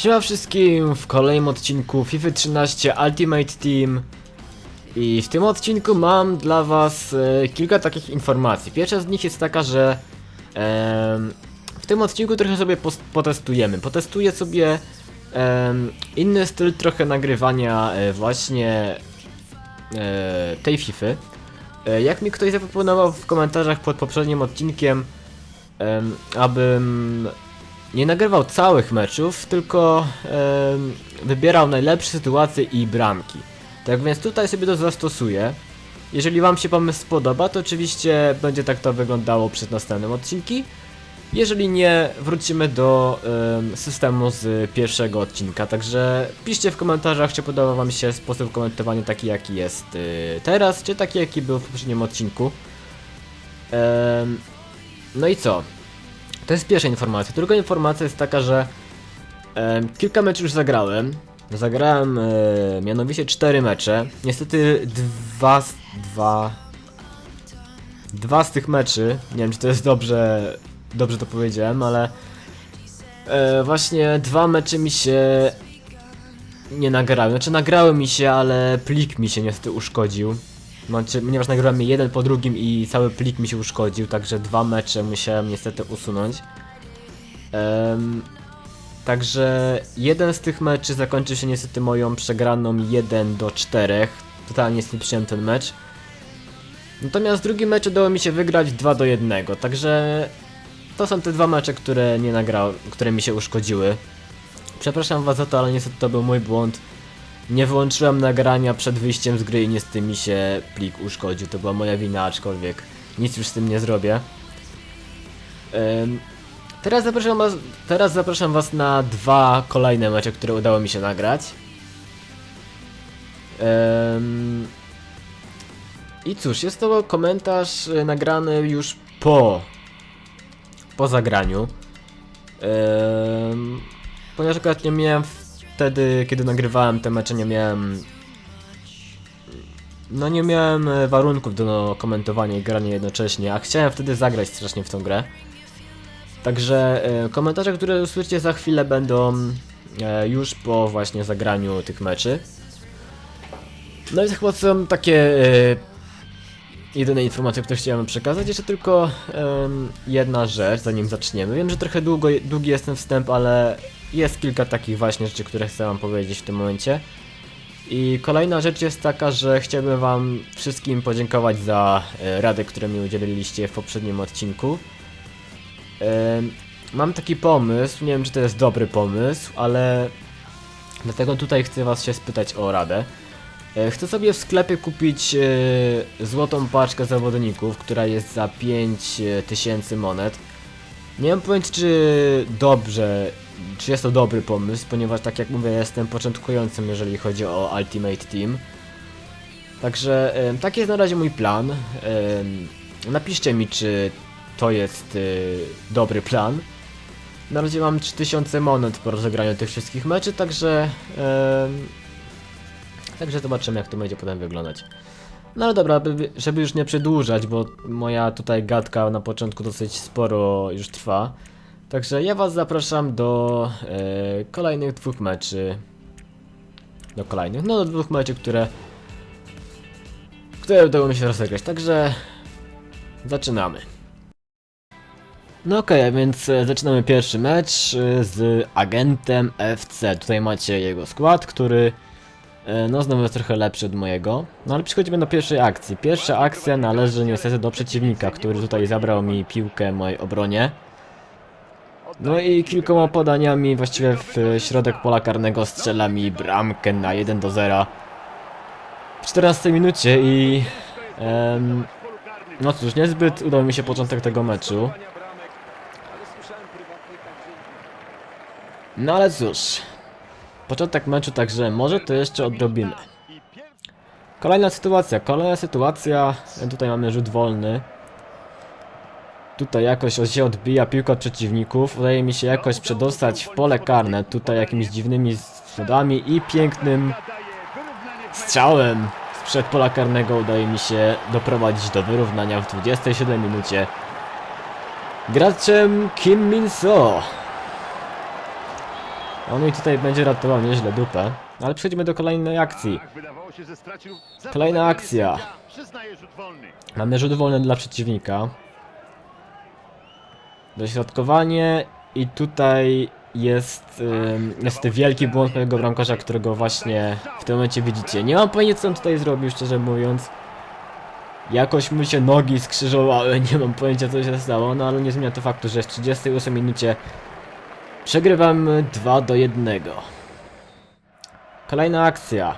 Siema wszystkim w kolejnym odcinku FIFA 13 Ultimate Team i w tym odcinku mam dla was e, kilka takich informacji. Pierwsza z nich jest taka, że em, w tym odcinku trochę sobie potestujemy. Potestuję sobie em, inny styl trochę nagrywania e, właśnie e, tej FIFA. E, jak mi ktoś zaproponował w komentarzach pod poprzednim odcinkiem, em, abym nie nagrywał całych meczów, tylko wybierał najlepsze sytuacje i bramki. Tak więc tutaj sobie to zastosuję. Jeżeli Wam się pomysł spodoba, to oczywiście będzie tak to wyglądało przez następne odcinki. Jeżeli nie, wrócimy do em, systemu z pierwszego odcinka. Także piszcie w komentarzach, czy podoba Wam się sposób komentowania taki, jaki jest y, teraz, czy taki, jaki był w poprzednim odcinku. No i co? To jest pierwsza informacja. Druga informacja jest taka, że em, kilka meczów już zagrałem. Zagrałem e, mianowicie cztery mecze. Niestety dwa, dwa, dwa z tych meczy, nie wiem czy to jest dobrze, dobrze to powiedziałem, ale e, właśnie dwa mecze mi się nie nagrały. Znaczy nagrały mi się, ale plik mi się niestety uszkodził. Znaczy, ponieważ nagrałem je jeden po drugim i cały plik mi się uszkodził, także dwa mecze musiałem niestety usunąć. Em, także jeden z tych meczy zakończył się niestety moją przegraną 1 do 4. Totalnie zniszczyłem ten mecz. Natomiast drugi mecz udało mi się wygrać 2 do 1, także to są te dwa mecze, które nie nagrał, które mi się uszkodziły. Przepraszam was za to, ale niestety to był mój błąd. Nie wyłączyłem nagrania przed wyjściem z gry i niestety mi się plik uszkodził. To była moja wina, aczkolwiek nic już z tym nie zrobię. Em, teraz, zapraszam was, teraz zapraszam was na dwa kolejne mecze, które udało mi się nagrać. Em, I cóż, jest to komentarz e, nagrany już po, po zagraniu. Em, ponieważ akurat nie miałem wtedy, kiedy nagrywałem te mecze, nie miałem. No, nie miałem e, warunków do komentowania i grania jednocześnie, a chciałem wtedy zagrać strasznie w tą grę. Także e, komentarze, które usłyszycie za chwilę, będą e, już po właśnie zagraniu tych meczy. No i to chyba są takie jedyne informacje, które chciałem przekazać. Jeszcze tylko jedna rzecz, zanim zaczniemy. Wiem, że trochę długo, długi jest ten wstęp, ale jest kilka takich właśnie rzeczy, które chcę wam powiedzieć w tym momencie. I kolejna rzecz jest taka, że chciałbym wam wszystkim podziękować za e, radę, którą mi udzieliliście w poprzednim odcinku. Mam taki pomysł, nie wiem czy to jest dobry pomysł, ale dlatego tutaj chcę was się spytać o radę. E, Chcę sobie w sklepie kupić e, złotą paczkę zawodników, która jest za 5000 monet. Nie wiem powiedzieć czy dobrze, czy jest to dobry pomysł, ponieważ tak jak mówię jestem początkującym jeżeli chodzi o Ultimate Team. Także taki jest na razie mój plan. Napiszcie mi czy to jest e, dobry plan. Na razie mam 3000 monet po rozegraniu tych wszystkich meczy, także Także zobaczymy jak to będzie potem wyglądać. No ale dobra, by- żeby już nie przedłużać, bo moja tutaj gadka na początku dosyć sporo już trwa. Także ja was zapraszam do e, kolejnych dwóch meczy. Do kolejnych, no do dwóch meczy, które które udało mi się rozegrać. Także zaczynamy. No okej, a więc e, zaczynamy pierwszy mecz e, z agentem FC. Tutaj macie jego skład, który No znowu jest trochę lepszy od mojego. No ale przechodzimy do pierwszej akcji. Pierwsza akcja należy niestety do przeciwnika, który tutaj zabrał mi piłkę mojej obronie. No i kilkoma podaniami właściwie w środek pola karnego strzela mi bramkę na 1 do 0 w 14 minucie i... em, no cóż, niezbyt udał mi się początek tego meczu. No ale cóż, Początek meczu, także może to jeszcze odrobimy. Kolejna sytuacja, kolejna sytuacja. Tutaj mamy rzut wolny. Tutaj jakoś się odbija piłka od przeciwników. Udaje mi się jakoś przedostać w pole karne. Tutaj jakimiś dziwnymi schodami i pięknym strzałem sprzed pola karnego udaje mi się doprowadzić do wyrównania w 27 minucie. Graczem Kim Min So. On mi tutaj będzie ratował nieźle dupę. Ale przejdźmy do kolejnej akcji. Tak, Kolejna akcja. Mamy rzut wolny dla przeciwnika. Dośrodkowanie i tutaj jest ym, niestety wielki błąd mojego bramkarza, którego właśnie w tym momencie widzicie. Nie mam pojęcia co on tutaj zrobił, szczerze mówiąc. Jakoś mu się nogi skrzyżowały, nie mam pojęcia co się stało, no ale nie zmienia to faktu, że w 38 minucie przegrywamy 2 do 1. Kolejna akcja.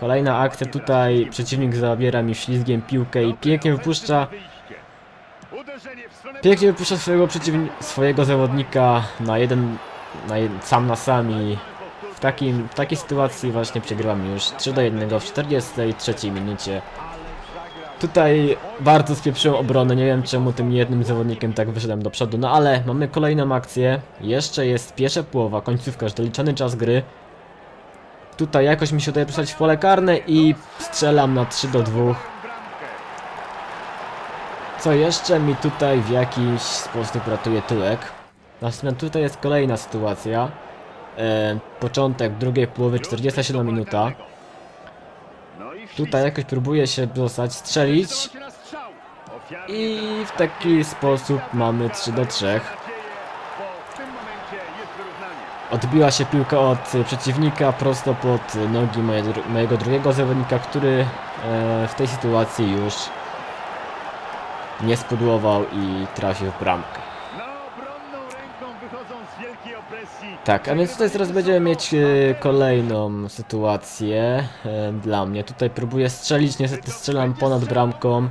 Kolejna akcja tutaj przeciwnik zabiera mi ślizgiem piłkę i pięknie wypuszcza pięknie wypuszcza swojego przeciwni swojego zawodnika na jeden, na sam na sam i w, takim, w takiej sytuacji właśnie przegrywam już 3 do 1 w 43 minucie. Tutaj bardzo spieprzyłem obronę, nie wiem czemu tym jednym zawodnikiem tak wyszedłem do przodu, no ale mamy kolejną akcję, jeszcze jest pierwsza połowa, końcówka, już doliczony czas gry. Tutaj jakoś mi się udaje przystać w pole karne i strzelam na 3 do 2. Co jeszcze mi tutaj w jakiś sposób ratuje tyłek. Natomiast tutaj jest kolejna sytuacja. E, początek drugiej połowy, 47 minuta. Tutaj jakoś próbuje się dostać, strzelić. I w taki sposób mamy 3 do 3. Nadzieję, bo w tym momencie jest wyrównanie. Odbiła się piłka od przeciwnika prosto pod nogi mojego drugiego zawodnika, który e, w tej sytuacji już nie spudłował i trafił w bramkę. Z. Tak, a więc tutaj zaraz będziemy mieć e, kolejną sytuację e, dla mnie. Tutaj próbuję strzelić, niestety strzelam ponad bramką.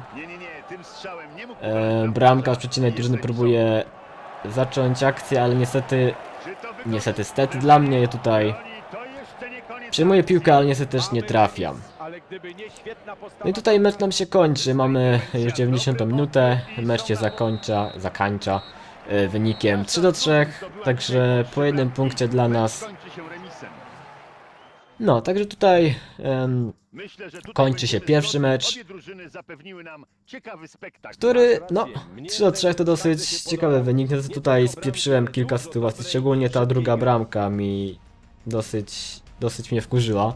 E, bramkarz przeciwnej drużyny próbuje zacząć akcję, ale niestety, niestety, stety dla mnie tutaj przyjmuję piłkę, ale niestety też nie trafiam. No i tutaj mecz nam się kończy, mamy już 90 minutę, mecz się zakończa, zakańcza e, wynikiem 3 do 3, także po jednym punkcie dla nas. No, także tutaj tutaj Kończy się pierwszy mecz. Który, no, 3 do 3 to dosyć ciekawy wynik. Niestety tutaj spieprzyłem kilka sytuacji, szczególnie ta druga bramka mi dosyć, dosyć mnie wkurzyła.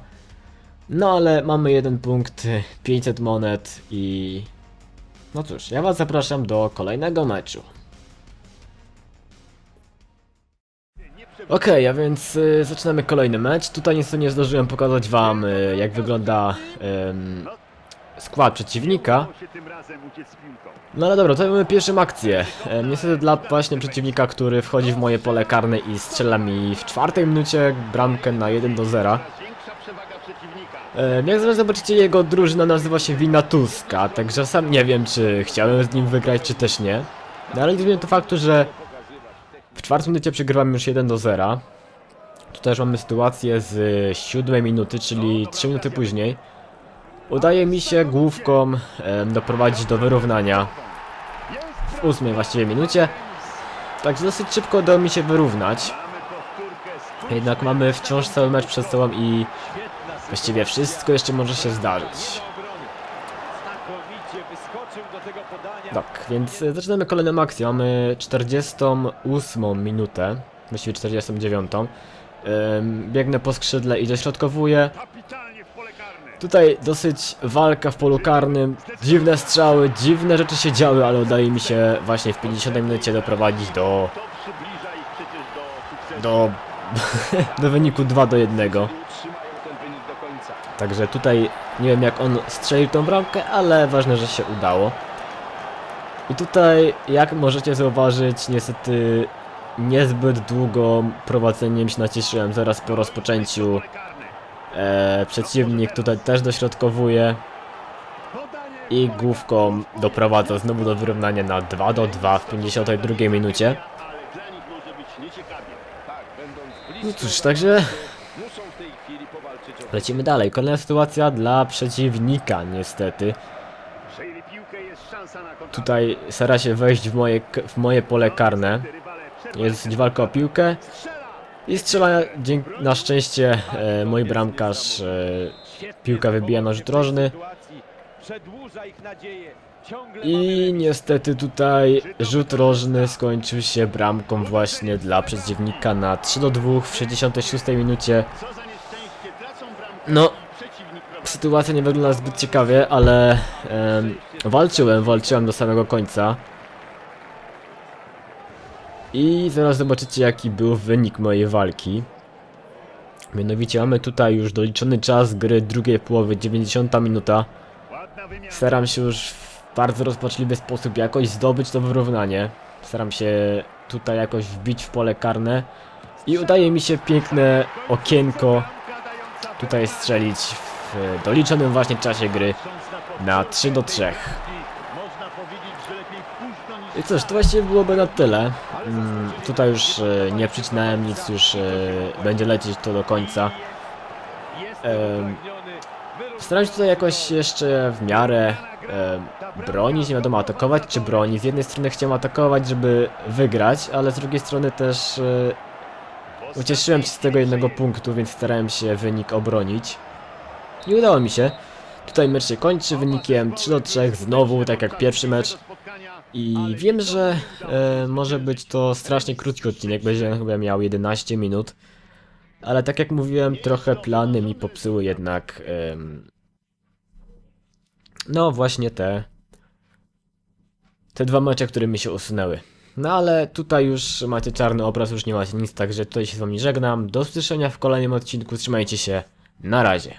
No ale mamy jeden punkt, 500 monet i... No cóż, ja was zapraszam do kolejnego meczu. Okej, a więc y, zaczynamy kolejny mecz. Tutaj niestety nie zdążyłem pokazać wam y, jak wygląda ym, skład przeciwnika. No ale dobra, to mamy pierwszą akcję. E, niestety dla właśnie przeciwnika, który wchodzi w moje pole karne i strzela mi w czwartej minucie bramkę na 1 do 0. Coraz większa przewaga przeciwnika. E, jak zaraz zobaczycie, jego drużyna nazywa się Wina Tuska, także sam nie wiem, czy chciałem z nim wygrać, czy też nie. No ale nie to faktu, że w czwartej minucie przegrywamy już 1 do 0. Tu też mamy sytuację z siódmej minuty, czyli 3 minuty później. Udaje mi się główką em, doprowadzić do wyrównania w ósmej właściwie minucie. Także dosyć szybko udało mi się wyrównać. Jednak mamy wciąż cały mecz przed sobą i właściwie wszystko jeszcze może się zdarzyć. Tak, więc e, zaczynamy kolejną akcję. Mamy 48 minutę, właściwie 49. Ym, Biegnę po skrzydle i dośrodkowuję. Tutaj dosyć walka w polu karnym, dziwne strzały, dziwne rzeczy się działy, ale udaje mi się właśnie w 50 minucie doprowadzić do, do, do wyniku 2 do 1. Utrzymają ten wynik do końca. Także tutaj nie wiem jak on strzelił tą bramkę, ale ważne, że się udało. I tutaj, jak możecie zauważyć, niestety niezbyt długo prowadzeniem się nacieszyłem zaraz po rozpoczęciu. E, przeciwnik tutaj też dośrodkowuje i główką doprowadza znowu do wyrównania na 2 do 2 w 52 minucie. No cóż, także muszą w tej chwili powalczyć o lecimy dalej. Kolejna sytuacja dla przeciwnika niestety. Tutaj stara się wejść w moje, w moje pole karne. Jest dosyć walka o piłkę i strzela na szczęście e, mój bramkarz e, piłka wybija na rzut rożny. I niestety tutaj rzut rożny skończył się bramką właśnie dla przeciwnika na 3 do 2 w 66 minucie. Co za nieszczęście, tracą bramkę No. Sytuacja nie wygląda zbyt ciekawie, ale em, walczyłem, walczyłem do samego końca. I zaraz zobaczycie jaki był wynik mojej walki. Mianowicie mamy tutaj już doliczony czas gry drugiej połowy, 90 minuta. Staram się już w bardzo rozpaczliwy sposób jakoś zdobyć to wyrównanie. Staram się tutaj jakoś wbić w pole karne. I udaje mi się piękne okienko tutaj strzelić w doliczonym właśnie czasie gry. na 3 do 3. Można powiedzieć, że lepiej późno niż I cóż, to właściwie byłoby na tyle. Mm, tutaj już e, nie przycinałem nic, już e, będzie lecieć to do końca. Wyrównanie. Staram się tutaj jakoś jeszcze w miarę e, bronić, nie wiadomo atakować czy bronić. Z jednej strony chciałem atakować, żeby wygrać, ale z drugiej strony też ucieszyłem się z tego jednego punktu, więc starałem się wynik obronić. I udało mi się. Tutaj mecz się kończy wynikiem 3 do 3 znowu, tak jak pierwszy mecz. I wiem, że e, może być to strasznie krótki odcinek, będzie chyba miał 11 minut. Ale tak jak mówiłem, trochę plany mi popsuły jednak. em, no właśnie te. Te dwa mecze, które mi się usunęły. No ale tutaj już macie czarny obraz, już nie macie nic, także tutaj się z wami żegnam. Do usłyszenia w kolejnym odcinku, trzymajcie się. Na razie.